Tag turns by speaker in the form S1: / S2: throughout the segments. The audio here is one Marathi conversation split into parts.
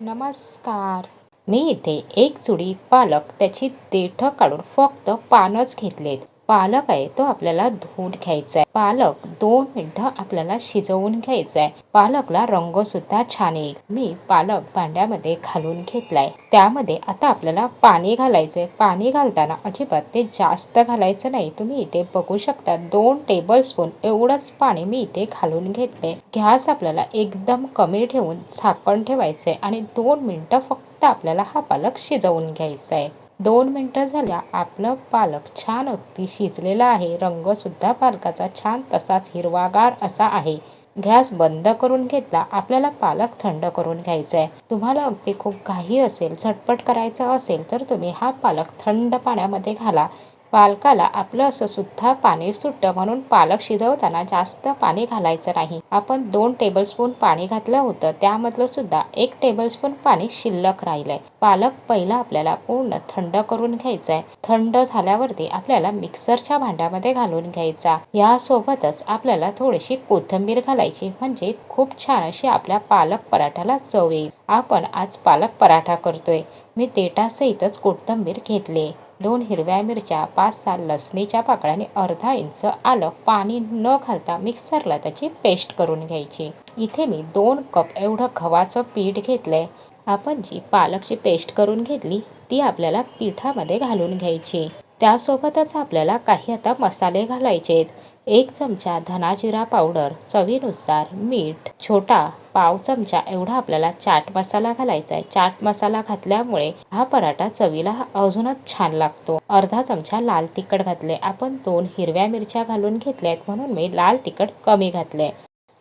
S1: नमस्कार. मी इथे एक चुडी पालक त्याची देठ काढून फक्त पानच घेतलेत. पालक आहे तो आपल्याला धुवून घ्यायचा आहे पालक दोन मिनिटं आपल्याला शिजवून घ्यायचा आहे पालकला रंग सुद्धा छान येईल. मी पालक भांड्यामध्ये घालून घेतलाय. त्यामध्ये आता आपल्याला पाणी घालायचंय. पाणी घालताना अजिबात ते जास्त घालायचं नाही. तुम्ही इथे बघू शकता दोन टेबल स्पून एवढंच पाणी मी इथे घालून घेतले गॅस आपल्याला एकदम कमी ठेवून झाकण ठेवायचंय आणि दोन मिनिटं फक्त आपल्याला हा पालक शिजवून घ्यायचा आहे दोन मिनटं झाल्या. आपलं पालक छान अगदी शिजलेला आहे. रंग सुद्धा पालकाचा छान तसाच हिरवागार असा आहे. गॅस बंद करून घेतला. आपल्याला पालक थंड करून घ्यायचा आहे तुम्हाला अगदी खूप घाई असेल झटपट करायचं असेल तर तुम्ही हा पालक थंड पाण्यामध्ये घाला. पालकाला आपलं असं सुद्धा पाणी सुटतं म्हणून पालक शिजवताना जास्त पाणी घालायचं नाही. आपण दोन टेबलस्पून पाणी घातलं होतं त्यामधलं सुद्धा एक टेबलस्पून पाणी शिल्लक राहिलंय. पालक पहिला आपल्याला पूर्ण थंड करून घ्यायचा आहे थंड झाल्यावरती आपल्याला मिक्सरच्या भांड्यामध्ये घालून घ्यायचा. यासोबतच आपल्याला थोडीशी कोथिंबीर घालायची म्हणजे खूप छान अशी आपल्या पालक पराठ्याला चव येईल. आपण आज पालक पराठा करतोय. मी देटासहितच कोथिंबीर घेतली. दोन हिरव्या मिरच्या पाच सहा लसणीच्या पाकळ्याने अर्धा इंच आलं पाणी न घालता मिक्सरला त्याची पेस्ट करून घ्यायची. इथे मी दोन कप एवढं गव्हाचं पीठ घेतलंय. आपण जी पालकची पेस्ट करून घेतली ती आपल्याला पिठामध्ये घालून घ्यायची. त्यासोबतच आपल्याला काही आता मसाले घालायचे आहेत एक चमचा धनाजिरा पावडर चवीनुसार मीठ छोटा पाव चमचा एवढा आपल्याला चाट मसाला घालायचा आहे. चाट मसाला घातल्यामुळे हा पराठा चवीला अजूनच छान लागतो. अर्धा चमचा लाल तिखट घातले आपण दोन हिरव्या मिरच्या घालून घेतल्या आहेत म्हणून मी लाल तिखट कमी घातले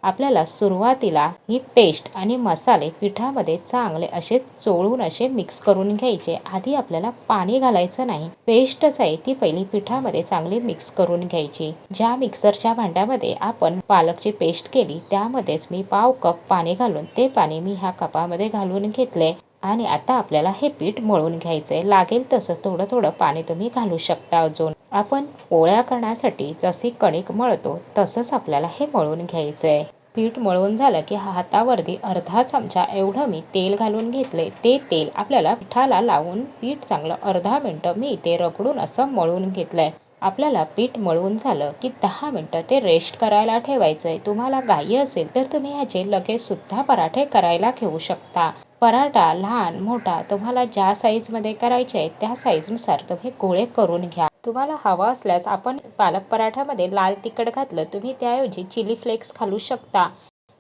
S1: आपल्याला सुरुवातीला ही पेस्ट आणि मसाले पिठामध्ये चांगले असे चोळून असे मिक्स करून घ्यायचे. आधी आपल्याला पाणी घालायचं नाही. पेस्टच आहे ती पहिली पिठामध्ये चांगली मिक्स करून घ्यायची. ज्या मिक्सरच्या भांड्यामध्ये आपण पालकची पेस्ट केली त्यामध्येच मी पाव कप पाणी घालून ते पाणी मी ह्या कपामध्ये घालून घेतले आणि आता आपल्याला हे पीठ मळून घ्यायचंय. लागेल तसं थोडं थोडं पाणी तुम्ही घालू शकता अजून. आपण पोळ्या करण्यासाठी जसे कणिक मळतो तसंच आपल्याला हे मळून घ्यायचं आहे पीठ मळून झालं की हातावरती अर्धा चमचा एवढं मी तेल घालून घेतले ते तेल आपल्याला पिठाला लावून पीठ चांगलं अर्धा मिनटं मी इथे रगडून असं मळून घेतलंय. आपल्याला पीठ मळून झालं की दहा मिनटं ते रेस्ट करायला ठेवायचं आहे तुम्हाला गाई असेल तर तुम्ही ह्याचे लगेच सुद्धा पराठे करायला घेऊ शकता. पराठा लहान मोठा तुम्हाला ज्या साईजमध्ये करायचे आहे त्या साईजनुसार तुम्ही गोळे करून घ्या. तुम्हाला हवं असल्यास आपण पालक पराठ्यामध्ये लाल तिखट घातलं तुम्ही त्याऐवजी चिली फ्लेक्स घालू शकता.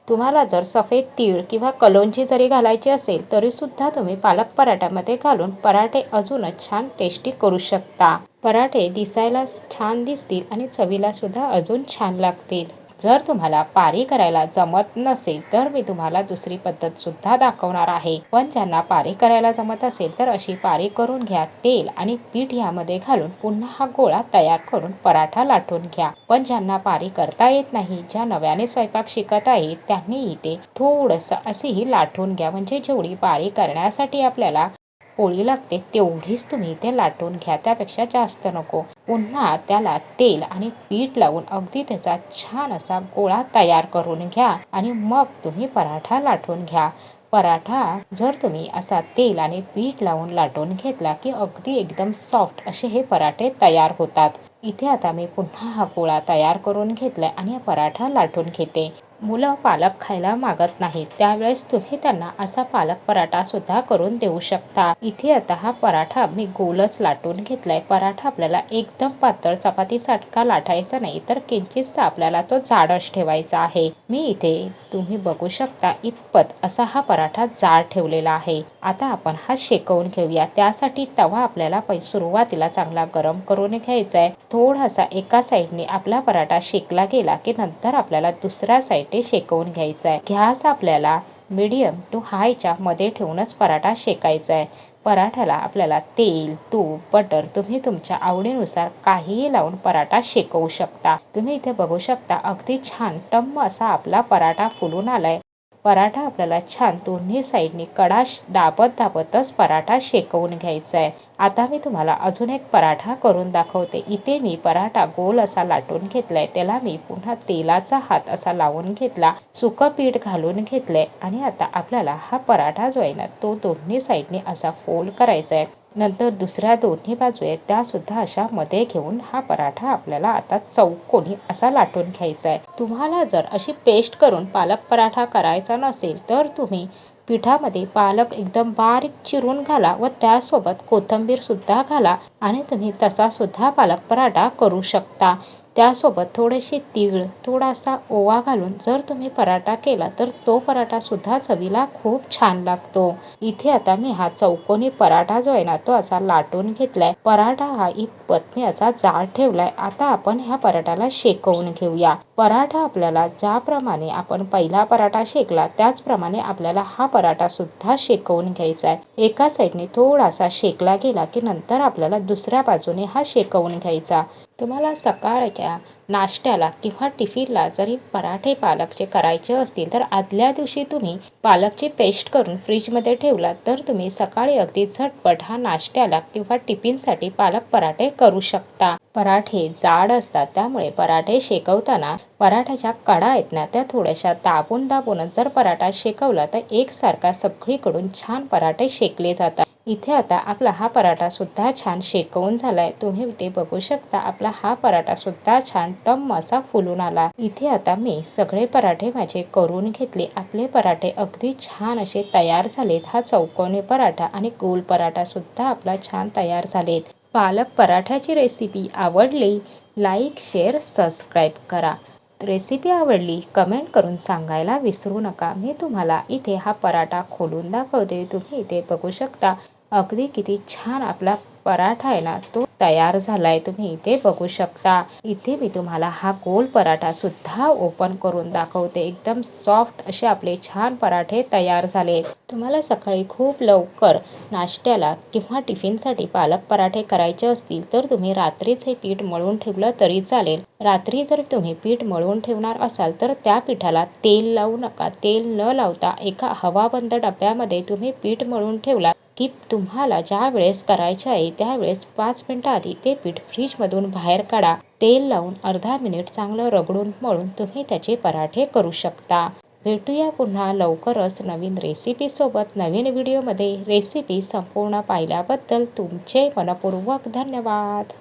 S1: तुम्हाला जर सफेद तीळ किंवा कलोंजी जरी घालायची असेल तरीसुद्धा तुम्ही पालक पराठ्यामध्ये घालून पराठे अजूनच छान टेस्टी करू शकता. पराठे दिसायला छान दिसतील आणि चवीला सुद्धा अजून छान लागतील. जर तुम्हाला पारी करायला जमत नसेल तर मी तुम्हाला दुसरी पद्धत सुद्धा दाखवणार आहे. पण ज्यांना पारी करायला जमत असेल तर अशी पारी करून घ्या. तेल आणि पीठ यामध्ये घालून पुन्हा हा गोळा तयार करून पराठा लाटून घ्या. पण ज्यांना पारी करता येत नाही ज्या नव्याने स्वयंपाक शिकत आहेत त्यांनी इथे थोडंसं असेही लाटून घ्या. म्हणजे जेवढी पारी करण्यासाठी आपल्याला पोळी लागते तेवढीच तुम्ही ते लाटून घ्या. त्यापेक्षा जास्त नको. पुन्हा त्याला तेल आणि पीठ लावून अगदी त्याचा छान असा गोळा तयार करून घ्या आणि मग तुम्ही पराठा लाटून घ्या. पराठा जर तुम्ही असा तेल आणि पीठ लावून लाटून घेतला की अगदी एकदम सॉफ्ट असे हे पराठे तयार होतात. इथे आता मी पुन्हा हा गोळा तयार करून घेतलाय आणि हा पराठा लाटून घेते. मुलं पालक खायला मागत नाहीत. त्यावेळेस तुम्ही त्यांना असा पालक पराठा सुद्धा करून देऊ शकता. इथे आता हा पराठा मी गोलच लाटून घेतलाय. पराठा आपल्याला एकदम पातळ चपाती साठका लाटायचा नाही तर किंचितसा आपल्याला तो जाडच ठेवायचा आहे. मी इथे तुम्ही बघू शकता इतपत असा हा पराठा जाड ठेवलेला आहे. आता आपण हा शेकवून घेऊया. त्यासाठी तवा आपल्याला सुरुवातीला चांगला गरम करून घ्यायचा आहे थोडासा एका साईडने आपला पराठा शेकला गेला की नंतर आपल्याला दुसऱ्या साईड ते शेकवून घ्यायचा आहे घ्यास आपल्याला मीडियम टू हायच्या मध्ये ठेवूनच पराठा शेकायचा आहे पराठ्याला आपल्याला तेल तूप बटर तुम्ही तुमच्या आवडीनुसार काहीही लावून पराठा शेकवू शकता. तुम्ही इथे बघू शकता अगदी छान टम्म असा आपला पराठा फुलून आलाय. पराठा आपल्याला छान दोन्ही साईडनी कडा दाबत दाबतच पराठा शेकवून घ्यायचा आहे आता मी तुम्हाला अजून एक पराठा करून दाखवते. इथे मी पराठा गोल असा लाटून घेतलाय. त्याला मी पुन्हा तेलाचा हात असा लावून घेतला. सुकं पीठ घालून घेतलंय. आणि आता आपल्याला हा पराठा जो आहे ना तो दोन्ही साईडने असा फोल्ड करायचा आहे नंतर दुसऱ्या दोन्ही बाजू आहेत त्यासुद्धा अशा मध्ये घेऊन हा पराठा आपल्याला आता चौकोनी असा लाटून घ्यायचा आहे तुम्हाला जर अशी पेस्ट करून पालक पराठा करायचा नसेल तर तुम्ही पिठामध्ये पालक एकदम बारीक चिरून घाला व त्यासोबत कोथिंबीर सुद्धा घाला आणि तुम्ही तसा सुद्धा पालक पराठा करू शकता. त्यासोबत थोडेसे तीळ थोडासा ओवा घालून जर तुम्ही पराठा केला तर तो पराठा सुद्धा चवीला खूप छान लागतो. इथे आता मी हा चौकोनी पराठा जो आहे ना तो असा लाटून घेतलाय. पराठा हा इतपत मी असा जाड ठेवलाय. आता आपण ह्या पराठाला शेकवून घेऊया. पराठा आपल्याला ज्याप्रमाणे आपण पहिला पराठा शेकला त्याचप्रमाणे आपल्याला हा पराठा सुद्धा शेकवून घ्यायचा आहे एका साईडने थोडासा शेकला गेला की नंतर आपल्याला दुसऱ्या बाजूने हा शेकवून घ्यायचा. तुम्हाला सकाळच्या नाश्त्याला किंवा टिफिनला जरी पराठे पालकचे करायचे असतील तर आदल्या दिवशी तुम्ही पालकची पेस्ट करून फ्रीजमध्ये ठेवला तर तुम्ही सकाळी अगदी झटपट हा नाश्त्याला किंवा टिफिनसाठी पालक पराठे करू शकता. पराठे जाड असतात त्यामुळे पराठे शेकवताना पराठ्याच्या कडा आहेत ना त्या थोड्याशा दाबून दाबून जर पराठा शेकवला तर एकसारखा सगळीकडून छान पराठे शेकले जातात. इथे आता आपला हा पराठासुद्धा छान शेकवून झालाय. तुम्ही इथे बघू शकता आपला हा पराठा सुद्धा छान टम असा फुलून आला. इथे आता मी सगळे पराठे माझे करून घेतले. आपले पराठे अगदी छान असे तयार झालेत. हा चौकोनी पराठा आणि गोल पराठासुद्धा आपला छान तयार झालेत. पालक पराठ्याची रेसिपी आवडली लाईक शेअर सबस्क्राईब करा. रेसिपी आवडली कमेंट करून सांगायला विसरू नका. मी तुम्हाला इथे हा पराठा खोलून दाखवते. तुम्ही इथे बघू शकता. अगदी किती छान आपला पराठा आहे ना तो तयार झालाय तुम्ही इथे बघू शकता. इथे मी तुम्हाला हा गोल पराठा सुद्धा ओपन करून दाखवते. एकदम सॉफ्ट असे आपले छान पराठे तयार झालेत. तुम्हाला सकाळी खूप लवकर नाश्त्याला किंवा टिफिनसाठी पालक पराठे करायचे असतील तर तुम्ही रात्रीच हे पीठ मळून ठेवलं तरी चालेल. रात्री जर तुम्ही पीठ मळून ठेवणार असाल तर त्या पिठाला तेल लावू नका. तेल न लावता एका हवाबंद डब्यामध्ये तुम्ही पीठ मळून ठेवला की तुम्हाला ज्या वेळेस करायचे आहे त्यावेळेस पाच मिनटं आधी ते पीठ फ्रीजमधून बाहेर काढा. तेल लावून अर्धा मिनिट चांगलं रगडून मळून तुम्ही त्याचे पराठे करू शकता. भेटूया पुन्हा लवकरच नवीन रेसिपीसोबत नवीन व्हिडिओमध्ये रेसिपी संपूर्ण पाहिल्याबद्दल तुमचे मनपूर्वक धन्यवाद.